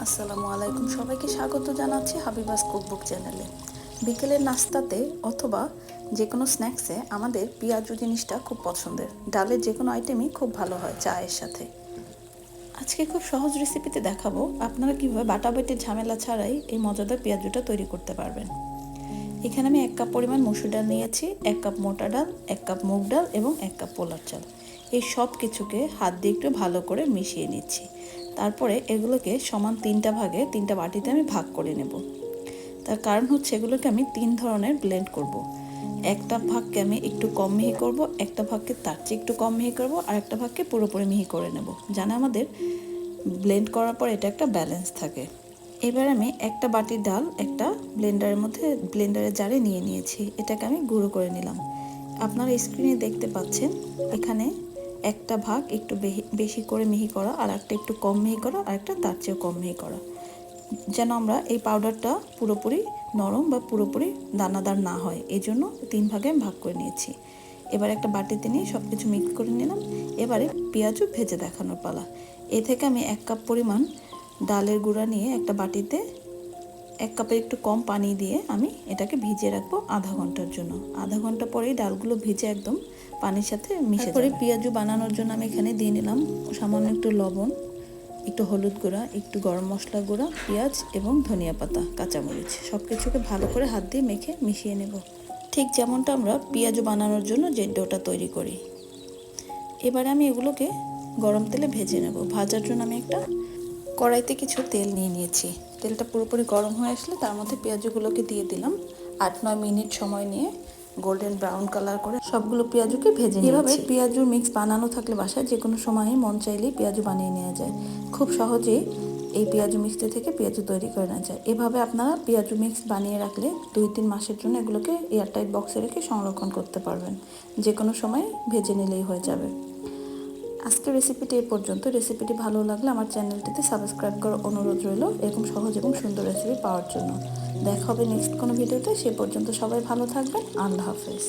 আসসালামু আলাইকুম। সবাইকে স্বাগত জানাচ্ছি হাবিবাস কুকবুক চ্যানেলে। বিকেলের নাস্তাতে অথবা যে কোনো স্ন্যাক্সে আমাদের পেঁয়াজু জিনিসটা খুব পছন্দের। ডালের যে কোনো আইটেমই খুব ভালো হয় চায়ের সাথে। আজকে খুব সহজ রেসিপিতে দেখাবো আপনারা কীভাবে বাটা বাটাবাটির ঝামেলা ছাড়াই এই মজাদার পেঁয়াজুটা তৈরি করতে পারবেন। এখানে আমি এক কাপ পরিমাণ মসুর ডাল নিয়েছি, এক কাপ মোটা ডাল, এক কাপ মুগ ডাল এবং এক কাপ পোলার চাল। এই সব কিছুকে হাত দিয়ে একটু ভালো করে মিশিয়ে নিচ্ছি। তারপরে এগুলোকে সমান তিনটা ভাগে, তিনটা বাটিতে আমি ভাগ করে নেব। তার কারণ হচ্ছে এগুলোকে আমি তিন ধরনের ব্লেন্ড করব। একটা ভাগকে আমি একটু কম মিহি করব, একটা ভাগকে তার চেয়ে একটু কম মিহি করব, আর একটা ভাগকে পুরোপুরি মিহি করে নেব। জানা আমাদের ব্লেন্ড করার পর এটা একটা ব্যালেন্স থাকে। এবার আমি একটা বাটির ডাল একটা ব্লেন্ডারের মধ্যে ব্লেন্ডারের জারে নিয়ে নিয়েছি। এটাকে আমি গুঁড়ো করে নিলাম। আপনারা স্ক্রিনে দেখতে পাচ্ছেন, এখানে একটা ভাগ একটু বেশি করে মিহি করা, আর একটা একটু কম মিহি করা, আর একটা তার চেয়েও কম মিহি করা। যেন আমরা এই পাউডারটা পুরোপুরি নরম বা পুরোপুরি দানাদার না হয় এই জন্য তিন ভাগে আমি ভাগ করে নিয়েছি। এবার একটা বাটিতে নিয়ে সব কিছু মিক্স করে নিলাম। এবারে পেঁয়াজও ভেজে দেখানোর পালা। এ থেকে আমি এক কাপ পরিমাণ ডালের গুঁড়া নিয়ে একটা বাটিতে এক কাপে একটু কম পানি দিয়ে আমি এটাকে ভিজিয়ে রাখব আধা ঘণ্টার জন্য। আধা ঘণ্টা পরেই ডালগুলো ভিজে একদম পানির সাথে মিশে পরে পেঁয়াজু বানানোর জন্য আমি এখানে দিয়ে নিলাম সামান্য একটু লবণ একটু হলুদ গুঁড়া একটু গরম মশলা গুঁড়া পেঁয়াজ এবং ধনিয়া পাতা কাঁচামরিচ। সব কিছুকে ভালো করে হাত দিয়ে মেখে মিশিয়ে নেব। ঠিক যেমনটা আমরা পেঁয়াজু বানানোর জন্য যে ডোটা তৈরি করি। এবারে আমি এগুলোকে গরম তেলে ভেজে নেব। ভাজার জন্য আমি একটা কড়াইতে কিছু তেল নিয়ে নিয়েছি। তেলটা পুরোপুরি গরম হয়ে আসলে তার মধ্যে পেঁয়াজগুলোকে দিয়ে দিলাম। আট নয় মিনিট সময় নিয়ে গোল্ডেন ব্রাউন কালার করে সবগুলো পেঁয়াজুকে ভেজে এভাবে পেঁয়াজুর মিক্স বানানো থাকলে বাসায় যে কোনো সময়ই মন চাইলেই পেঁয়াজু বানিয়ে নেওয়া যায়। খুব সহজেই এই পেঁয়াজু মিক্সটি থেকে পেঁয়াজু তৈরি করে নেওয়া যায়। এভাবে আপনারা পেঁয়াজু মিক্স বানিয়ে রাখলে দুই তিন মাসের জন্য এগুলোকে এয়ারটাইট বক্সে রেখে সংরক্ষণ করতে পারবেন। যে কোনো সময় ভেজে নিলেই হয়ে যাবে। আজকের রেসিপিটি এ পর্যন্ত। রেসিপিটি ভালো লাগলে আমার চ্যানেলটিতে সাবস্ক্রাইব করার অনুরোধ রইল। এরকম সহজ এবং সুন্দর রেসিপি পাওয়ার জন্য। দেখা হবে নেক্সট কোনো ভিডিওতে সে পর্যন্ত সবাই ভালো থাকবেন। আল্লাহ হাফেজ।